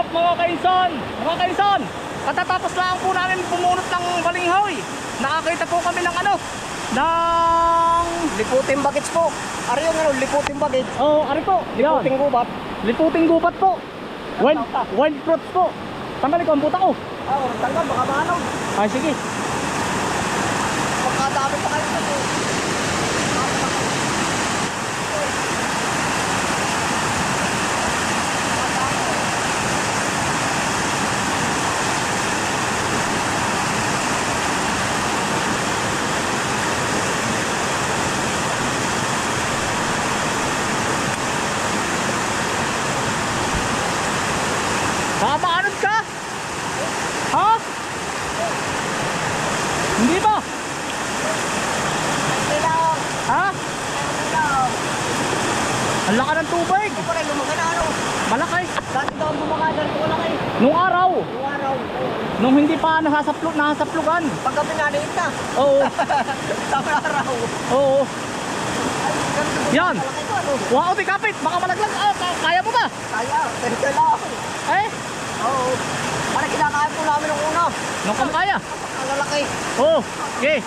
up mga kainsan? Mga kainsan, katatapos lang po namin pumunot ng balinghoy. Nakakita po kami ng ano, ng... Liputing bagets po. Ari yung ano, liputing bagets. Oh, ano po? Yan. Liputing gubat. Liputing gubat po. Wild, wild fruits po. Tanggalin ko ang buta ko. Ah, oh, tanggal, baka maano. Ay, sige. Pagkadami pa kayo na po. Nakamaanod ka? Ha? Hindi ba? Kailangan. Ha? Kailangan. Ang laka ng tubig. Ito pa rin, lumaki na ano. Malaki. Dati daw bumaka lang eh. Nung araw, Yung araw. nung hindi pa nasasaplug, nasaplugan. Paggabi na rin ta. Oo, Sa araw. oo. Yan. Malaki. Wow, di kapit. Baka malaglag. Ah, ka- kaya mo ba? Kaya. Pero kailangan. Eh, Oo. Para kinakain po namin ng una. nung kang kaya. Ang lalaki. Oo, okay.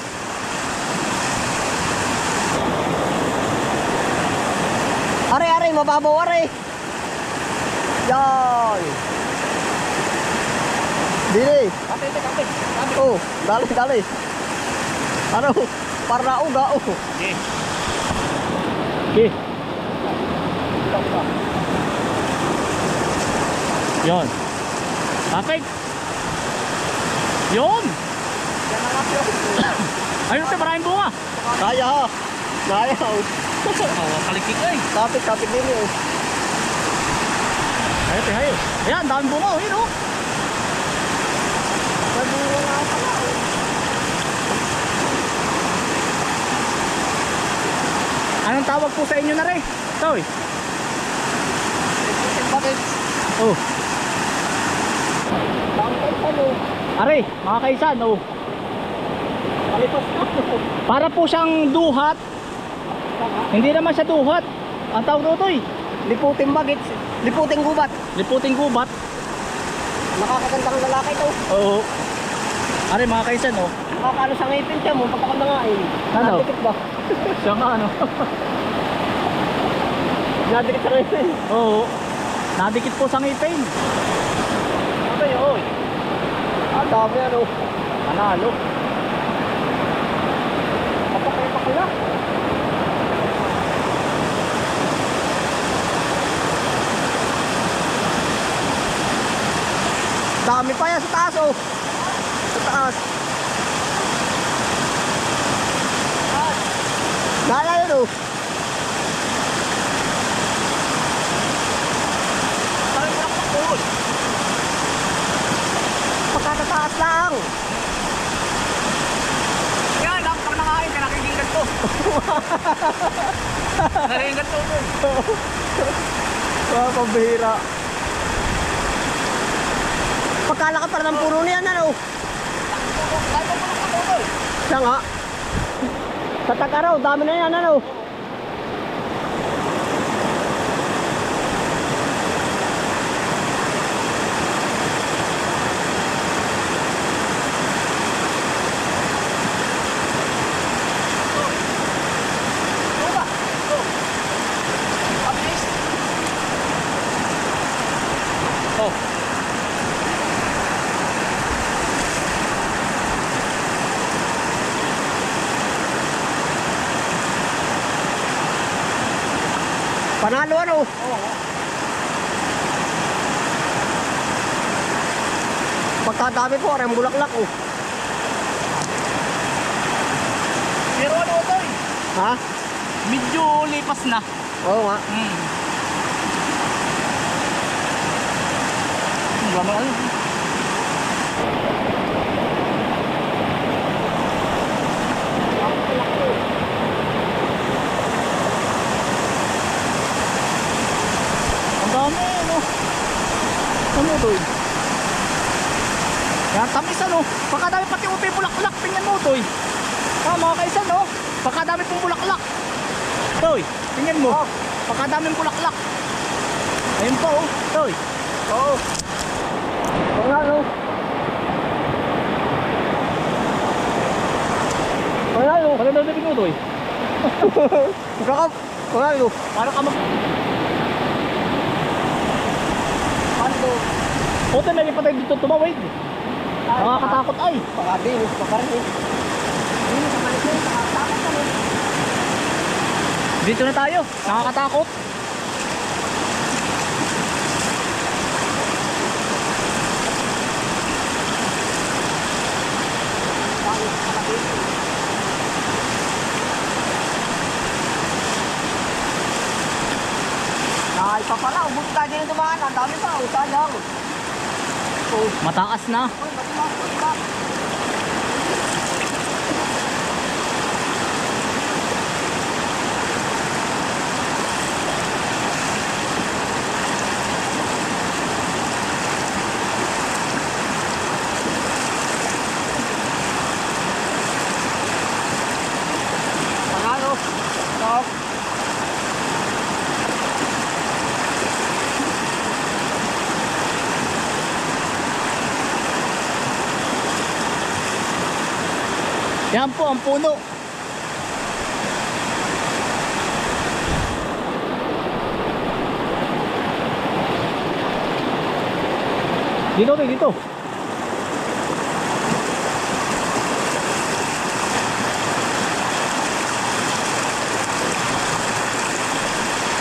Are, are, mababaw, are. Yan. Dili. Kapit, kapit. Kapit. Oh, dali, dali. Ano? Para uga, oh. Okay. Okay. Yan ang apyo. Ayun, ito maraming bunga. Kaya ha. Kaya ha. Oh, kalikik eh. Kapit, kapit din yun. Ayun, ayun. Ayan, daming bunga. oh, Yun, oh. Naburo nga pala. Anong tawag po sa inyo na rin? Toy. Bakit? Oh. Ano? Are, mga kaisan, oh. Para po siyang duhat. Hindi naman siya duhat. Ang tawag doon, Toy. Liputing bagets. Liputing gubat. Liputing gubat. Nakakagandang lalaki to. Oo. Are, mga kaisan, oh. Nakakano sa ngipin siya mo. Pagkakanangain. Ano? Nadikit ba? Siya nga, ano. Nadikit sa ngipin. Oo. Nadikit po sa ngipin. Dami ano. Panalo. Kapakay pa kaya. Dami pa yan sa taas oh. Sa taas. Nala yun oh. Parang lang pakul. Pagkatataas lang. Kaya lang, pag nakain ka, nakikinggan ko. Nakikinggan ko ko. Mga pambihira. Pagkalaki pa ng puno niyan ano. Siya nga. Sa Takaraw, dami na yan ano. Oh. Panalo ano. Pagkadami po, rin bulaklak oh. Pero ano ito eh? Ha? Medyo lipas na. Oo nga. Hmm. Ang dami no? Pakadami pati upi bulaklak. Tingnan mo, Toy. Ah, mga kaisan, oh, no? Pakadami pong bulaklak. Toy, tingnan mo. Oh. Baka dami Pakadaming bulaklak. Ayun po, oh. Toy. Oo. Oh. Oo nga, no? Wala, no? Wala na nabig mo, Toy. Kaka... Wala, no? Para ka mag... Ano, Puta, may patay dito tumawid. Nakakatakot ay. Baka din. Baka rin. Hindi sa malikot. Nakakatakot ka rin. Dito na tayo. Nakakatakot. Ay, pa pala. Ubus tayo din dumaan. Ang dami pa. Oh, sayang. Oh, Mataas na. oh, matimak, matimak. Panalo. Stop. Yan po ang puno. Dito, dito, dito.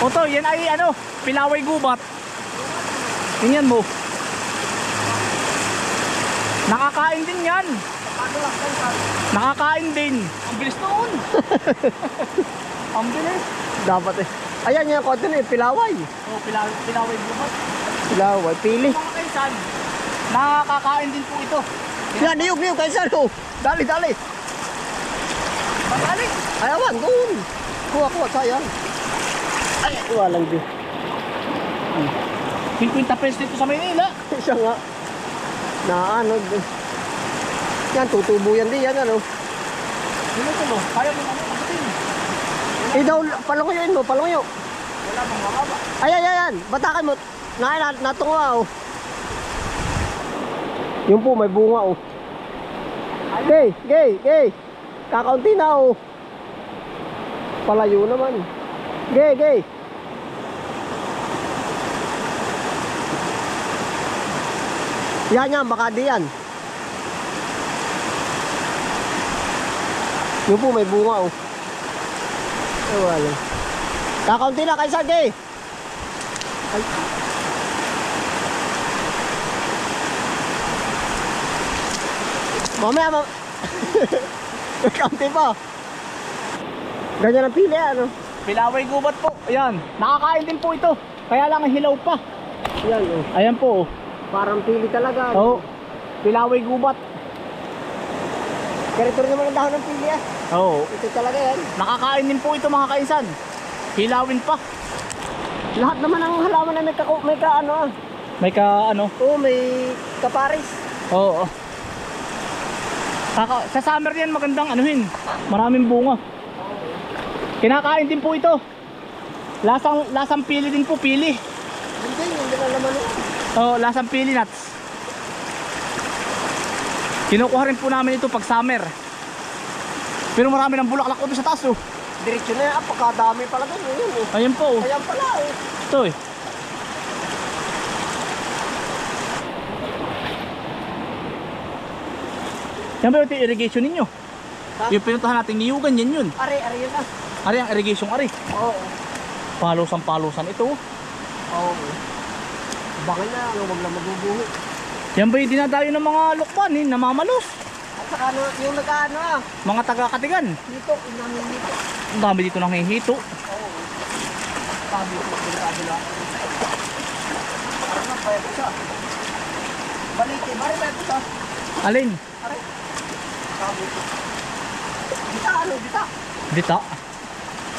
Oto, yan ay ano, pilaway gubat. Tingnan mo. Nakakain din yan. Nakakain din. Ang bilis noon. Ang bilis. Dapat eh. Ayan yung konti na eh, pilaway. Oh, pilaway, pilaway bubat. Pilaway, pili. Mga kaisan, nakakain din po ito. Yan, niyog, niyog, kayo saan oh. Dali, dali. Pagalik. Ayawan, doon. Kuha, kuha, sayang. Ay, kuha lang din. 50 pesos dito sa Maynila. Siya nga. Na ano. Yan, tutubo yan din yan, ano. Dito ko mo, kaya mo ano kapatin. Eh daw, palungoyin mo, palungoyo. Wala mong mababa. Ay, ay, ay, yan. Batakan mo. Na, na, natunga, oh. Yung po, may bunga, oh. Gay, gay, gay. Kakaunti na, oh. Palayo naman. Gay, gay. Yan yan, baka di yan. Yung po, may bunga, oh. Ay, wala. Kakaunti na, kaysa, gay. Ay. Mamaya, mam... May kaunti pa. Ganyan ang pili, ano? Pilaway gubat po. Ayan, nakakain din po ito. Kaya lang ang hilaw pa. Yan, oh. Ayan po. Parang pili talaga. Oh. Pilaway gubat. Ganito rin naman ang dahon ng pili, ah. Oo. Ito talaga yan. Nakakain din po ito mga kaisan. Hilawin pa. Lahat naman ng halaman na may, ka, may ka, ano, ah. May ka ano. Oo, may kaparis. Oo. Kaka sa summer yan magandang anuhin. Maraming bunga. Kinakain din po ito. Lasang lasang pili din po, pili. Hindi, hindi na naman yun. Oh, lasang pili nuts. Kinukuha rin po namin ito pag summer. Pero marami ng bulaklak ko sa taas oh. Diretso na yan. Pagkadami pala doon, yun, oh. Ayun po. oh. Ayan pala, oh. Ito eh. Yan ba yung irrigation ninyo? Ha? Yung pinuntahan natin niyugan, yan yun. Are, are yun, ah. Ari ang irrigation ari. Oo. Palusan-palusan ito. oh. Oo. Bakit na, ano, wag na magubuho. Yan ba yung dinadayo ng mga lukban eh, namamalos? At saka ano, yung nag-ano ah, Mga taga-katigan. dito, inamin dito. Ang dami dito nang hihito. Oo. Sabi ko, delikado na. Ano na, pwede siya. Baliti, bari pwede siya. Alin? Are. Sabi ko. Dita, ano, dita. Dita.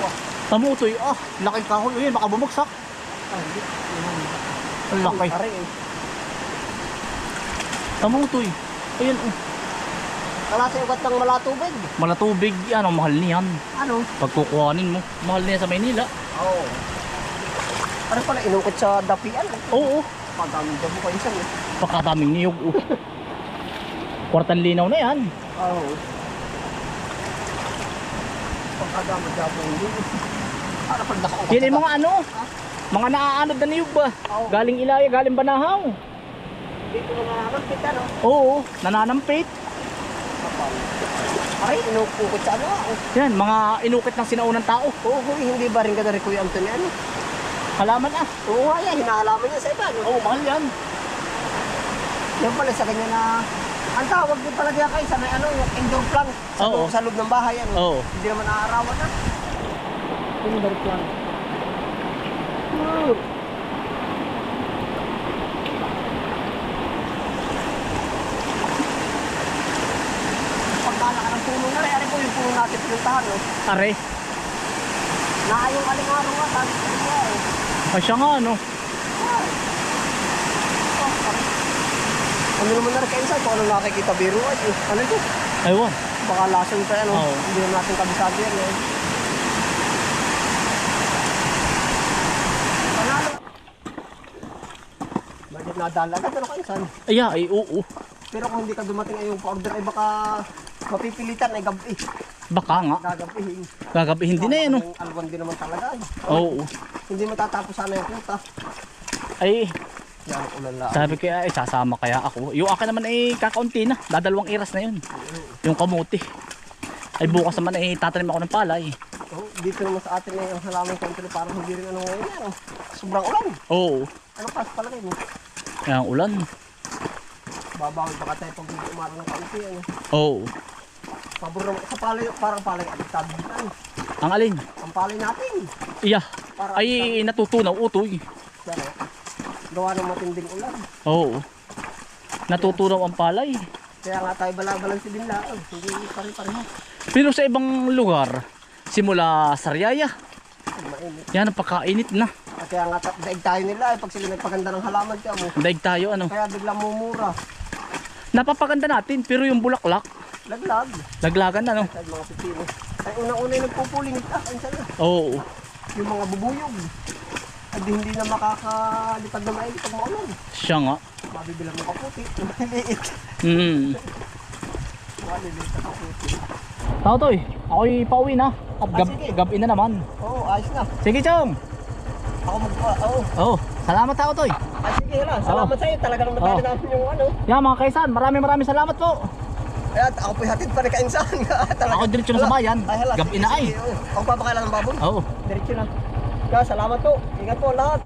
Wah. Tamutoy. Ah, laking kahoy. Uyun, baka bumagsak. Ah, hindi. Ang laki. Are, eh. Tamutoy. Ayun, oh. Wala sa ugat ng malatubig. Malatubig. Ang mahal niyan. Ano? Pagkukuhanin mo. Mahal niya sa Maynila. Oo. Ano pala, inungkot sa dapian. Oo. Pagdaming damo kayo siya. eh. Pagkadaming niyog. Oh. Kwartan linaw na yan. Oo. pagkadama dyan hindi. Para pag nakaukat. Yan yung mga ano, mga naaanod na niyog ba? Oo. Galing Ilaya, galing Banahaw. Dito mga naman kita no. Oo, nananampit. Ay, inukukot sa ano. oh. Yan, mga inukit ng sinaunang tao. Oo, huy, hindi ba rin ka na rin Kuya Anthony ano? Halaman ah. Oo nga yan, hinahalaman niya sa iba no. Oo, mahal yan. Yan pala sa kanya na ang tawag din talaga kay sa may ano, yung indoor plant sa, Oo. loob, sa loob ng bahay ano. Oo. Hindi naman aarawan na. Indoor plant. Hmm. Pagkala ka ng puno na rin, po yung puno natin pinuntahan, no? Are, Naayong aling-araw nga, sabi ko niya eh. ay siya nga ano. Ano naman na rin kayo kung ano nakikita biro ay eh. Ano ito? Aywan. Baka lason pa ano. Oo. Hindi naman natin kabisado yan eh. Panalo. Bakit nadala ka? Pero kayo saan? Ay, ay, oo. Pero kung hindi ka dumating ay yung pa-order ay baka mapipilitan ay gabi. Baka nga. Gagabihin. Gagabi, hindi na yan, oh. Alwan din naman talaga. eh. Oo. Hindi matatapos sana yung punta. Ay, Yan ulan lang. sabi ko ay sasama kaya ako. Yung akin naman ay kakaunti na. Dadalawang iras na yun. Yung kamuti. Ay bukas naman ay tatanim ako ng palay. Oh, dito naman sa atin ay ang halaman country parang hindi rin ano ngayon yan. oh. Sobrang ulan. Oo. Ano pas palagay mo? Kaya ang ulan. Babawal baka tayo pag umarang ng kaunti. Ano? Oo. Pabor naman sa palay, parang palay at tabitan. Ang alin? Ang palay natin. Iya. Para Ay natutunaw utoy. Oh. Gawa ng matinding ulan. Oo. Natutunaw ang palay. Kaya nga tayo balabalan si Binla. Oh. Hindi pare-pareho. Pero sa ibang lugar, simula Sariaya, Mainit. yan ang pagkainit na. At kaya nga daig tayo nila eh, pag sila nagpaganda ng halaman kaya mo. Daig tayo ano. Kaya biglang mumura. Napapaganda natin pero yung bulaklak, Laglag. laglagan na no. Sa mga pipino. Ay unang-una yung nagpupulingit ah. Ayun sila. Oo. Yung mga bubuyog. At hindi na makakalipad na maigi pag maulan. Siya nga. Mabibilang mo kaputi. Maliliit. Mm. Maliliit na kaputi. Tao. Ako'y pauwi na. At Ah, gab sige. gabi na naman. Oo, ayos na. Sige, Chong. Ako magpa... Oo. Oo. Salamat tao to eh. Ay, sige hala. Salamat sa iyo. Talaga naman tayo Oo. namin yung ano. Yan mga kaisan, maraming maraming salamat po. Kaya ako po'y hatid pa rin kainsan. Talaga. Ako diretso na sa bayan. Ay, hala. Gabi Sige, na ay. sige, oo. Ako papakailan ng baboy. Oo. Diretso na. Kaya salamat po. Ingat po lahat.